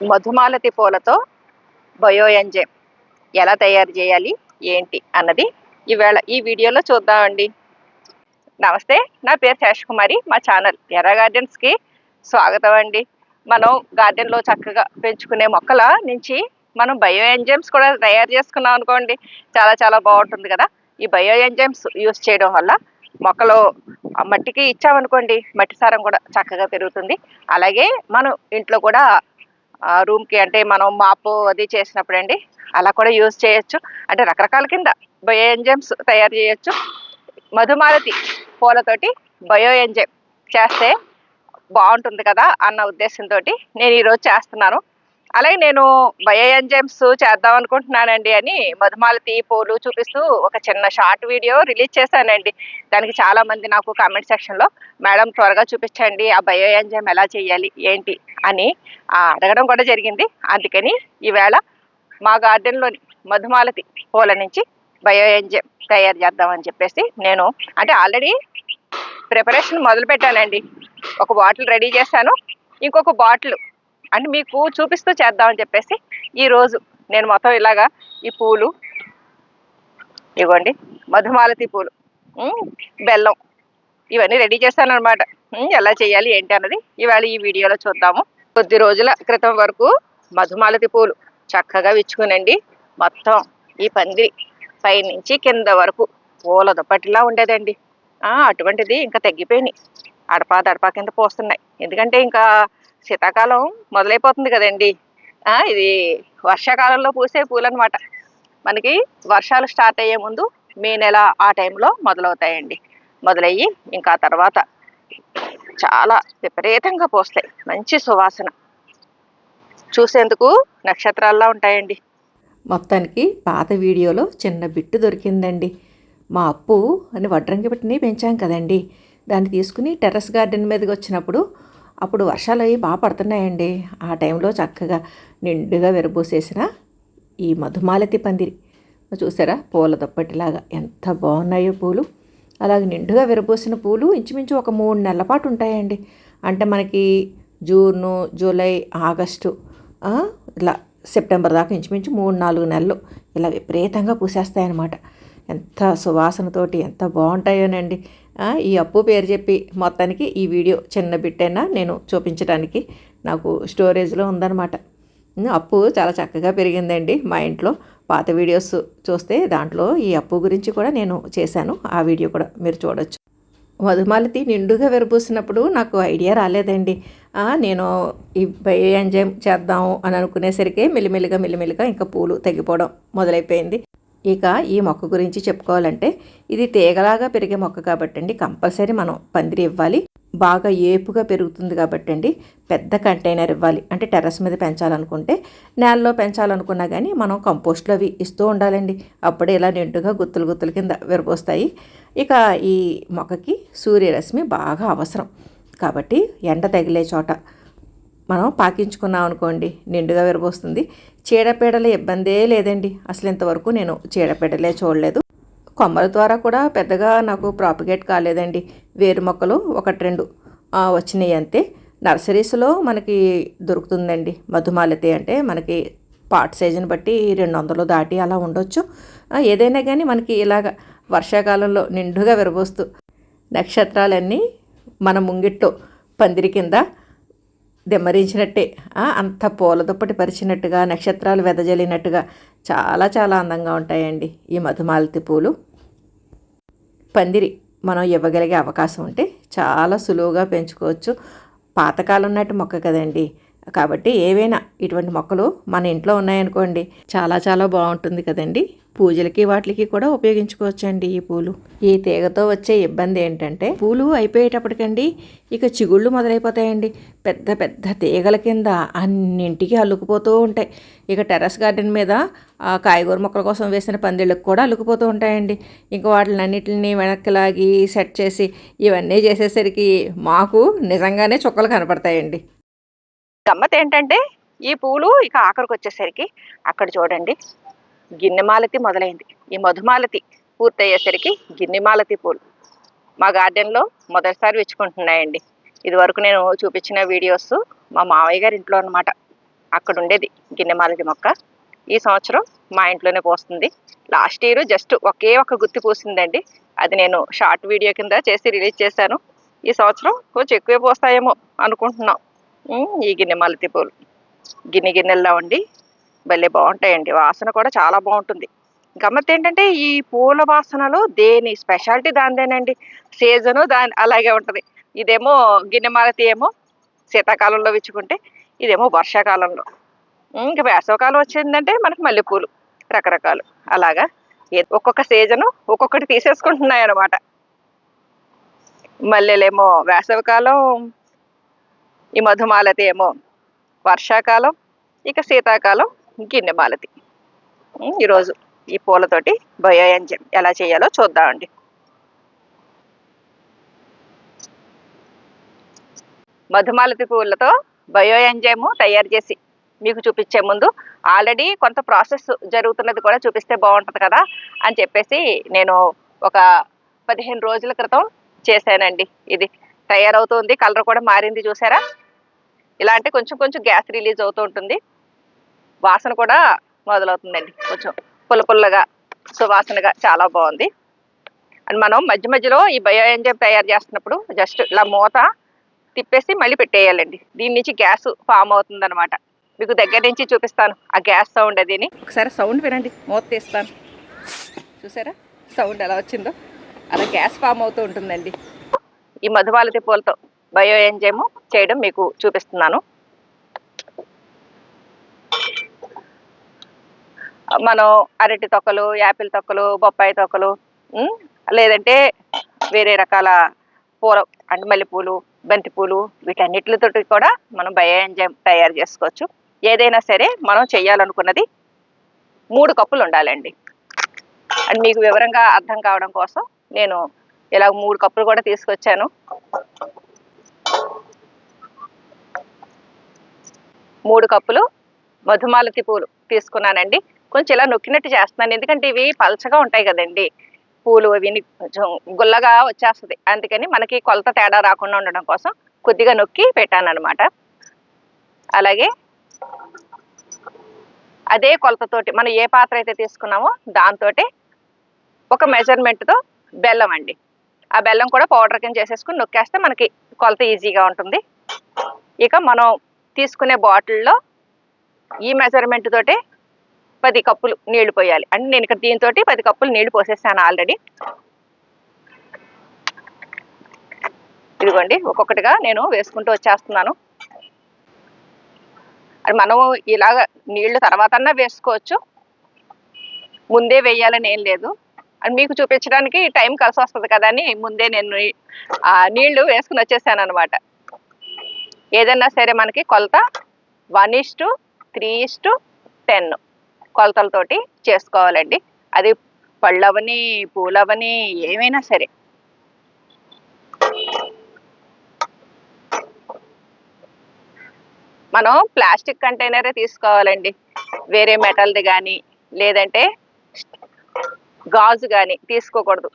మధుమాలతి పూలతో bio enzyme ఎలా తయారు చేయాలి ఏంటి అన్నది ఈవేళ ఈ వీడియోలో చూద్దామండి. నమస్తే నా పేరు శేష్ కుమారి మా ఛానల్ ఎర్ర గార్డెన్స్కి స్వాగతం అండి. మనం గార్డెన్లో చక్కగా పెంచుకునే మొక్కల నుంచి మనం బయో ఎంజైమ్స్ కూడా తయారు చేసుకున్నాం అనుకోండి చాలా చాలా బాగుంటుంది కదా. ఈ బయో ఎంజైమ్స్ యూస్ చేయడం వల్ల మొక్కలు మట్టికి ఇచ్చామనుకోండి మట్టి సారం కూడా చక్కగా పెరుగుతుంది. అలాగే మనం ఇంట్లో కూడా రూమ్కి అంటే మనం మాపు అది చేసినప్పుడు అండి అలా కూడా యూజ్ చేయొచ్చు. అంటే రకరకాల కింద బయో ఎంజైమ్స్ తయారు చేయొచ్చు. మధుమాలతి పూలతోటి బయో ఎంజైమ్ చేస్తే బాగుంటుంది కదా అన్న ఉద్దేశంతో నేను ఈరోజు చేస్తున్నాను. అలాగే నేను బయో ఎంజైమ్స్ చేద్దాం అనుకుంటున్నానండి అని మధుమాలతి పూలు చూపిస్తూ ఒక చిన్న షార్ట్ వీడియో రిలీజ్ చేశానండి. దానికి చాలా మంది నాకు కామెంట్ సెక్షన్లో మేడం త్వరగా చూపించండి ఆ బయో ఎంజైమ్ ఎలా చేయాలి ఏంటి? అని అడగడం కూడా జరిగింది. అందుకని ఈవేళ మా గార్డెన్లోని మధుమాలతి పూల నుంచి బయో ఎంజైమ్ తయారు చేద్దామని చెప్పేసి నేను అంటే ఆల్రెడీ ప్రిపరేషన్ మొదలు పెట్టానండి ఒక బాటిల్ రెడీ చేశాను. ఇంకొక బాటిల్ అంటే మీకు చూపిస్తూ చేద్దామని చెప్పేసి ఈరోజు నేను మొత్తం ఇలాగా ఈ పూలు ఇవ్వండి. మధుమాలతి పూలు బెల్లం ఇవన్నీ రెడీ చేశాను అనమాట ఎలా చేయాలి ఏంటి అన్నది ఇవాళ ఈ వీడియోలో చూద్దాము. కొద్ది రోజుల క్రితం వరకు మధుమాలతి పూలు చక్కగా విచ్చుకునండి. మొత్తం ఈ పందిరి పై నుంచి కింద వరకు పూల దుప్పటిలా ఉండేదండి. అటువంటిది ఇంకా తగ్గిపోయినాయి అడపా దడపా కింద పోస్తున్నాయి. ఎందుకంటే ఇంకా శీతాకాలం మొదలైపోతుంది కదండి. ఇది వర్షాకాలంలో పూసే పూలు అనమాట మనకి వర్షాలు స్టార్ట్ అయ్యే ముందు మే నెల ఆ టైంలో మొదలవుతాయండి. మొదలయ్యి ఇంకా తర్వాత చాలా విపరీతంగా పోస్తాయి. మంచి సువాసన. చూసేందుకు నక్షత్రాల్లా ఉంటాయండి. మొత్తానికి పాత వీడియోలో చిన్న బిట్టు దొరికిందండి. మా అప్పు అని వడ్రంగి పెట్టిని పెంచాం కదండి. దాన్ని తీసుకుని టెర్రస్ గార్డెన్ మీదకి వచ్చినప్పుడు అప్పుడు వర్షాలు అవి బాగా పడుతున్నాయండి. ఆ టైంలో చక్కగా నిండుగా విరబూసేసిన ఈ మధుమాలతి పందిరి. చూసారా? పూల దుప్పటిలాగా ఎంత బాగున్నాయో పూలు. అలాగే నిండుగా విరబోసిన పూలు ఇంచుమించు ఒక మూడు నెలల పాటు ఉంటాయండి. అంటే మనకి జూను జూలై ఆగస్టు ఇలా సెప్టెంబర్ దాకా ఇంచుమించు మూడు నాలుగు నెలలు ఇలా విపరీతంగా పూసేస్తాయన్నమాట. ఎంత సువాసనతోటి ఎంత బాగుంటాయోనండి. ఈ అప్పు పేరు చెప్పి మొత్తానికి ఈ వీడియో చిన్న బిట్టైనా నేను చూపించడానికి నాకు స్టోరేజ్లో ఉందన్నమాట. అప్పు చాలా చక్కగా పెరిగిందండి మా ఇంట్లో. పాత వీడియోస్ చూస్తే దాంట్లో ఈ అప్పు గురించి కూడా నేను చేశాను. ఆ వీడియో కూడా మీరు చూడొచ్చు. మధుమాలతి నిండుగా విరబూసినప్పుడు నాకు ఐడియా రాలేదండి. నేను ఈ బయో ఎంజాయ్ చేద్దాం అని అనుకునేసరికి మెల్లిమెల్లిగా మెల్లిమెల్లిగా ఇంకా పూలు తగ్గిపోవడం మొదలైపోయింది. ఇక ఈ మొక్క గురించి చెప్పుకోవాలంటే ఇది తీగలాగా పెరిగే మొక్క కాబట్టి అండి కంపల్సరీ మనం పందిరి ఇవ్వాలి. బాగా ఏపుగా పెరుగుతుంది కాబట్టి అండి పెద్ద కంటైనర్ ఇవ్వాలి. అంటే టెర్రస్ మీద పెంచాలనుకుంటే నేలలో పెంచాలనుకున్నా కానీ మనం కంపోస్ట్లో అవి ఇస్తూ ఉండాలండి. అప్పుడే ఇలా నిండుగా గుత్తులు గుత్తుల కింద విరపోస్తాయి ఇక ఈ మొక్కకి సూర్యరశ్మి బాగా అవసరం. కాబట్టి ఎండ తగిలే చోట మనం పాకించుకున్నాం అనుకోండి నిండుగా విరబోస్తుంది. చీడపీడల ఇబ్బందే లేదండి. అసలు ఇంతవరకు నేను చీడపీడలే చూడలేదు. కొమ్మల ద్వారా కూడా పెద్దగా నాకు ప్రాపిగేట్ కాలేదండి. వేరు మొక్కలు ఒకటి రెండు వచ్చినాయి అంతే. నర్సరీస్లో మనకి దొరుకుతుందండి. మధుమాలతి అంటే మనకి పాట్ సైజుని బట్టి రెండు వందలు దాటి అలా ఉండొచ్చు. ఏదైనా కానీ మనకి ఇలాగ వర్షాకాలంలో నిండుగా విరబోస్తూ నక్షత్రాలన్నీ మన ముంగిట్లో పందిరి కింద దిమ్మరించినట్టే అంత పూల దుప్పటి పరిచినట్టుగా నక్షత్రాలు వెదజల్లినట్టుగా చాలా చాలా అందంగా ఉంటాయండి ఈ మధుమాలతి పూలు. పందిరి మనం ఇవ్వగలిగే అవకాశం ఉంటే చాలా సులువుగా పెంచుకోవచ్చు. పాతకాలం నాటి మొక్క కదండి. కాబట్టి ఏవైనా ఇటువంటి మొక్కలు మన ఇంట్లో ఉన్నాయనుకోండి చాలా చాలా బాగుంటుంది కదండి. పూజలకి వాటికి కూడా ఉపయోగించుకోవచ్చండి ఈ పూలు. ఈ తీగతో వచ్చే ఇబ్బంది ఏంటంటే పూలు అయిపోయేటప్పటికండి ఇక చిగుళ్ళు మొదలైపోతాయండి. పెద్ద పెద్ద తీగల కింద అన్నింటికి అల్లుకుపోతూ ఉంటాయి. ఇక టెర్రస్ గార్డెన్ మీద కాయగూర మొక్కల కోసం వేసిన పందిళ్ళకు కూడా అల్లుకుపోతూ ఉంటాయండి. ఇంకా వాటిని అన్నిటిని వెనక్కి లాగి సెట్ చేసి ఇవన్నీ చేసేసరికి మాకు నిజంగానే చుక్కలు కనపడతాయండి. గమ్మత్ ఏంటంటే ఈ పూలు ఇక ఆఖరికి వచ్చేసరికి అక్కడ చూడండి గిన్నెమాలతి మొదలైంది. ఈ మధుమాలతి పూర్తయ్యేసరికి గిన్నెమాలతి పూలు మా గార్డెన్లో మొదటిసారి వెచ్చుకుంటున్నాయండి. ఇది వరకు నేను చూపించిన వీడియోస్ మా మావయ్య గారి ఇంట్లో అనమాట అక్కడ ఉండేది గిన్నెమాలతి మొక్క. ఈ సంవత్సరం మా ఇంట్లోనే పోస్తుంది. లాస్ట్ ఇయర్ జస్ట్ ఒకే ఒక గుత్తి పూసిందండి. అది నేను షార్ట్ వీడియో కింద చేసి రిలీజ్ చేశాను. ఈ సంవత్సరం కొంచెం ఎక్కువే పోస్తాయేమో అనుకుంటున్నాం. ఈ గిన్నె మల్లెతి పూలు. గిన్నె గిన్నెల్లో ఉండి భలే బాగుంటాయండి. వాసన కూడా చాలా బాగుంటుంది. గమ్మత్ ఏంటంటే ఈ పూల వాసనలో దేని స్పెషాలిటీ దానిదేనండి? సీజను దాని అలాగే ఉంటుంది. ఇదేమో గిన్నె మాలతి ఏమో శీతాకాలంలో విచ్చుకుంటే ఇదేమో వర్షాకాలంలో. ఇంకా వేసవకాలం వచ్చిందంటే మనకి మల్లెపూలు రకరకాలు. అలాగా ఏ- ఒక్కొక్క సీజను ఒక్కొక్కటి తీసేసుకుంటున్నాయి అన్నమాట మల్లెలేమో వేసవికాలం ఈ మధుమాలతి ఏమో వర్షాకాలం ఇక శీతాకాలం గిన్నె మాలతి ఈరోజు ఈ పూలతోటి బయో ఎలా చేయాలో చూద్దామండి. మధుమాలతి పువ్వులతో బయో ఎంజైమ్ తయారు చేసి మీకు చూపించే ముందు ఆల్రెడీ కొంత ప్రాసెస్ జరుగుతున్నది కూడా చూపిస్తే బాగుంటుంది కదా అని చెప్పేసి నేను ఒక పదిహేను రోజుల క్రితం చేశానండి ఇది. తయారవుతుంది కలర్ కూడా మారింది చూసారా? ఇలా అంటే కొంచెం కొంచెం గ్యాస్ రిలీజ్ అవుతూ ఉంటుంది. వాసన కూడా మొదలవుతుందండి. కొంచెం పుల్ల పుల్లగా సువాసనగా చాలా బాగుంది. అండ్ మనం మధ్య మధ్యలో ఈ బయో ఎంజైమ్ తయారు చేస్తున్నప్పుడు జస్ట్ ఇలా మూత తిప్పేసి మళ్ళీ పెట్టేయాలండి. దీని నుంచి గ్యాస్ ఫామ్ అవుతుంది అనమాట మీకు దగ్గర నుంచి చూపిస్తాను. ఆ గ్యాస్ సౌండ్ అదిని ఒకసారి సౌండ్ వినండి. మూత తీస్తాను. చూసారా? సౌండ్ ఎలా వచ్చిందో. అలా గ్యాస్ ఫామ్ అవుతూ ఉంటుందండి. ఈ మధుమాలతి పూలతో బయో ఎంజైమ్ చేయడం మీకు చూపిస్తున్నాను. మనం అరటి తొక్కలు యాపిల్ తొక్కలు బొప్పాయి తొక్కలు లేదంటే వేరే రకాల పూల అంటే మల్లెపూలు బంతిపూలు వీటన్నిటితో కూడా మనం బయోఎంజైమ్ తయారు చేసుకోవచ్చు. ఏదైనా సరే మనం చేయాలనుకున్నది మూడు కప్పులు ఉండాలండి. అండ్ మీకు వివరంగా అర్థం కావడం కోసం నేను ఇలా మూడు కప్పులు కూడా తీసుకొచ్చాను. మూడు కప్పులు మధుమాలతి పూలు తీసుకున్నానండి. కొంచెం ఇలా నొక్కినట్టు చేస్తున్నాను. ఎందుకంటే ఇవి పలచగా ఉంటాయి కదండి. పూలు అవి కొంచెం గుల్లగా వచ్చేస్తుంది. అందుకని మనకి కొలత తేడా రాకుండా ఉండడం కోసం కొద్దిగా నొక్కి పెట్టాను అనమాట అలాగే అదే కొలతతోటి మనం ఏ పాత్ర అయితే తీసుకున్నామో దాంతో ఒక మెజర్మెంట్తో బెల్లం అండి. ఆ బెల్లం కూడా పౌడర్ కింద చేసేసుకుని నొక్కేస్తే మనకి కొలత ఈజీగా ఉంటుంది. ఇక మనం తీసుకునే బాటిల్లో ఈ మెజర్మెంట్ తోటి పది కప్పులు నీళ్ళు పోయాలి. అంటే నేను ఇక్కడ దీంతో పది కప్పులు నీళ్ళు పోసేసాను ఆల్రెడీ ఇదిగోండి ఒక్కొక్కటిగా నేను వేసుకుంటూ వచ్చేస్తున్నాను. అది మనము ఇలాగ నీళ్ళు తర్వాత వేసుకోవచ్చు. ముందే వేయాలని ఏం లేదు. అండ్ మీకు చూపించడానికి టైం కలిసి వస్తుంది కదా అని ముందే నేను నీళ్ళు వేసుకుని వచ్చేసాను అనమాట ఏదన్నా సరే మనకి కొలత one is to three is to ten కొలతలతోటి చేసుకోవాలండి. అది పళ్ళవని పూలవని ఏమైనా సరే. మనం ప్లాస్టిక్ కంటైనరే తీసుకోవాలండి. వేరే మెటల్ది కానీ లేదంటే గాజు కానీ తీసుకోకూడదు.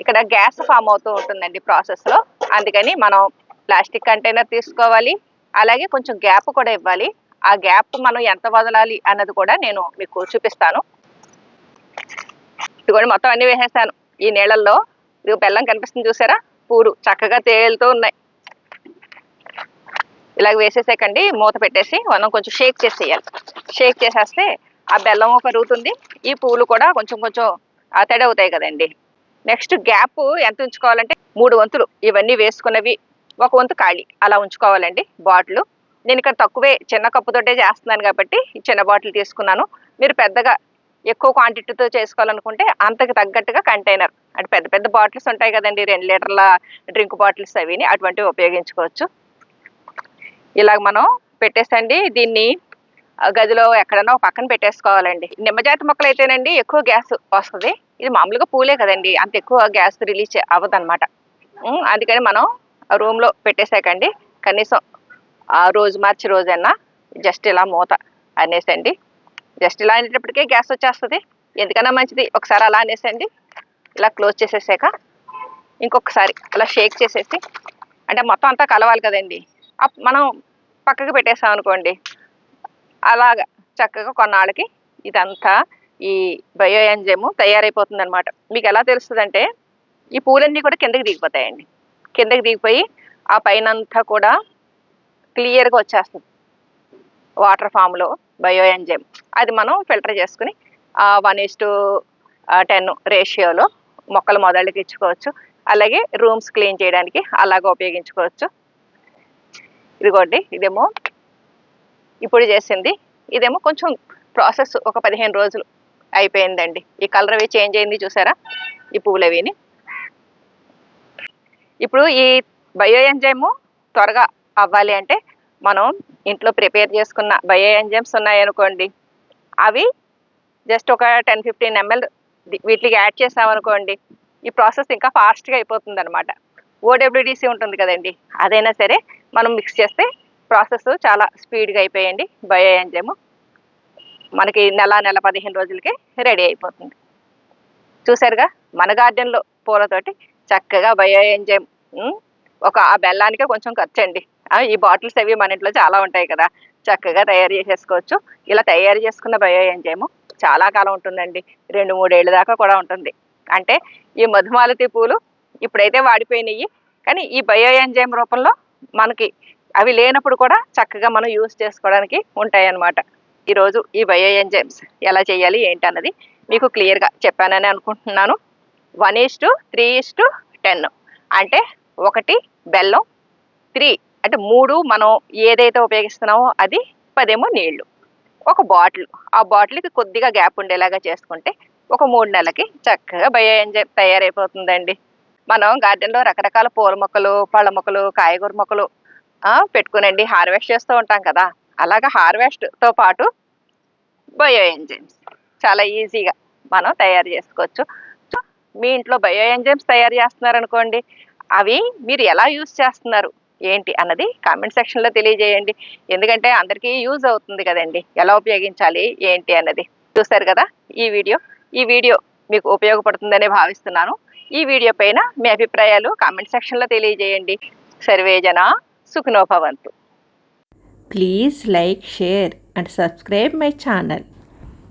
ఇక్కడ గ్యాస్ ఫామ్ అవుతూ ఉంటుందండి ప్రాసెస్లో. అందుకని మనం ప్లాస్టిక్ కంటైనర్ తీసుకోవాలి. అలాగే కొంచెం గ్యాప్ కూడా ఇవ్వాలి. ఆ గ్యాప్ మనం ఎంత వదలాలి అన్నది కూడా నేను మీకు చూపిస్తాను. ఇదిగోండి మొత్తం అన్ని వేసేసాను. ఈ నీళ్ళల్లో ఇది బెల్లం కనిపిస్తుంది చూసారా? పూలు చక్కగా తేలుతూ ఉన్నాయి. ఇలాగ వేసేసాకండి మూత పెట్టేసి మనం కొంచెం షేక్ చేసేయాలి. షేక్ చేసేస్తే ఆ బెల్లం కరుగుతుంది ఈ పూలు కూడా కొంచెం కొంచెం అతడవుతాయి అవుతాయి కదండి. నెక్స్ట్ గ్యాప్ ఎంత ఉంచుకోవాలంటే మూడు వంతులు. ఇవన్నీ వేసుకున్నవి ఒక వంతు ఖాళీ. అలా ఉంచుకోవాలండి బాటిల్. నేను ఇక్కడ తక్కువే చిన్న కప్పుతోటే చేస్తున్నాను కాబట్టి చిన్న బాటిల్ తీసుకున్నాను. మీరు పెద్దగా ఎక్కువ క్వాంటిటీతో చేసుకోవాలనుకుంటే అంతకు తగ్గట్టుగా కంటైనర్. అంటే పెద్ద పెద్ద బాటిల్స్ ఉంటాయి కదండి రెండు లీటర్ల డ్రింక్ బాటిల్స్ అవిని అటువంటివి ఉపయోగించుకోవచ్చు. ఇలాగ మనం పెట్టేసండి. దీన్ని గదిలో ఎక్కడన్నా ఒక పక్కన పెట్టేసుకోవాలండి. నిమ్మజాతి మొక్కలు అయితేనండి ఎక్కువ గ్యాస్ వస్తుంది. ఇది మామూలుగా పూలే కదండి. అంత ఎక్కువ గ్యాస్ రిలీజ్ అవ్వదు అందుకని మనం రూమ్లో పెట్టేశాకండి. కనీసం ఆ రోజు మార్చి రోజైనా జస్ట్ ఇలా మూత అనేసండి. జస్ట్ ఇలా అనేటప్పటికే గ్యాస్ వచ్చేస్తుంది. ఎందుకన్నా మంచిది? ఒకసారి అలా అనేసండి. ఇలా క్లోజ్ చేసేసాక ఇంకొకసారి అలా షేక్ చేసేసి అంటే మొత్తం అంతా కలవాలి కదండి. అప్ మనం పక్కకి పెట్టేసాం అనుకోండి. అలాగా చక్కగా కొన్నాళ్ళకి ఇదంతా ఈ బయో ఎంజైమ్ తయారైపోతుంది అనమాట మీకు ఎలా తెలుస్తుందంటే ఈ పూలన్నీ కూడా కిందకి దిగిపోతాయండి. కిందకి దిగిపోయి ఆ పైన అంతా కూడా క్లియర్గా వచ్చేస్తుంది. వాటర్ ఫామ్లో బయో ఎంజైమ్. అది మనం ఫిల్టర్ చేసుకుని వన్ ఇస్ టు టెన్ రేషియోలో మొక్కలు మొదళ్ళకి ఇచ్చుకోవచ్చు అలాగే రూమ్స్ క్లీన్ చేయడానికి అలాగే ఉపయోగించుకోవచ్చు. ఇదిగోండి ఇదేమో ఇప్పుడు చేసింది. ఇదేమో కొంచెం ప్రాసెస్ ఒక పదిహేను రోజులు అయిపోయిందండి. ఈ కలర్ అవి చేంజ్ అయింది చూసారా? ఈ పువ్వులు అవిని ఇప్పుడు ఈ బయో ఎంజైమ్ త్వరగా అవ్వాలి అంటే మనం ఇంట్లో ప్రిపేర్ చేసుకున్న బయో ఎంజైమ్స్ ఉన్నాయనుకోండి అవి జస్ట్ ఒక టెన్ ఫిఫ్టీన్ ఎంఎల్ వీటికి యాడ్ చేసామనుకోండి ఈ ప్రాసెస్ ఇంకా ఫాస్ట్గా అయిపోతుంది అనమాట ఓడబ్ల్యూడిసి ఉంటుంది కదండి అదైనా సరే మనం మిక్స్ చేస్తే ప్రాసెస్ చాలా స్పీడ్గా అయిపోయండి బయో ఎంజైమ్ మనకి నెల నెల పదిహేను రోజులకి రెడీ అయిపోతుంది. చూసారుగా మన గార్డెన్లో పూలతోటి చక్కగా బయో ఎంజైమ్ ఒక ఆ బెల్లానికే కొంచెం ఖర్చు అండి ఈ బాటిల్స్ అవి మన ఇంట్లో చాలా ఉంటాయి కదా. చక్కగా తయారు చేసేసుకోవచ్చు. ఇలా తయారు చేసుకున్న బయో ఎంజైమ్ చాలా కాలం ఉంటుందండి. రెండు మూడేళ్ళ దాకా కూడా ఉంటుంది. అంటే ఈ మధుమాలతి పూలు ఇప్పుడైతే వాడిపోయినాయి. కానీ ఈ బయో ఎంజైమ్ రూపంలో మనకి అవి లేనప్పుడు కూడా చక్కగా మనం యూస్ చేసుకోవడానికి ఉంటాయి అన్నమాట ఈరోజు ఈ బయో ఎంజైమ్స్ ఎలా చేయాలి ఏంటన్నది మీకు క్లియర్గా చెప్పానని అనుకుంటున్నాను. One is to three is to ten. అంటే ఒకటి బెల్లం త్రీ. అంటే మూడు మనం ఏదైతే ఉపయోగిస్తున్నామో అది పదేమో నీళ్ళు. ఒక బాటిల్. ఆ బాటిల్కి కొద్దిగా గ్యాప్ ఉండేలాగా చేసుకుంటే ఒక మూడు నెలలకి చక్కగా బయో తయారైపోతుందండి. మనం గార్డెన్లో రకరకాల పూల మొక్కలు పళ్ళ మొక్కలు కాయగూర మొక్కలు పెట్టుకునండి హార్వెస్ట్ చేస్తూ ఉంటాం కదా. అలాగా హార్వెస్ట్తో పాటు బయో ఎంజైమ్స్. చాలా ఈజీగా మనం తయారు చేసుకోవచ్చు. మీ ఇంట్లో బయో ఎంజైమ్స్ తయారు చేస్తున్నారు అనుకోండి అవి మీరు ఎలా యూస్ చేస్తున్నారు? ఏంటి అన్నది కామెంట్ సెక్షన్లో తెలియజేయండి. ఎందుకంటే అందరికీ యూజ్ అవుతుంది కదండి. ఎలా ఉపయోగించాలి ఏంటి అన్నది. చూస్తారు కదా ఈ వీడియో? ఈ వీడియో మీకు ఉపయోగపడుతుందనే భావిస్తున్నాను. ఈ వీడియో పైన మీ అభిప్రాయాలు కామెంట్ సెక్షన్లో తెలియజేయండి. సర్వేజన సుఖనోభవంతు. Please like share and subscribe my channel.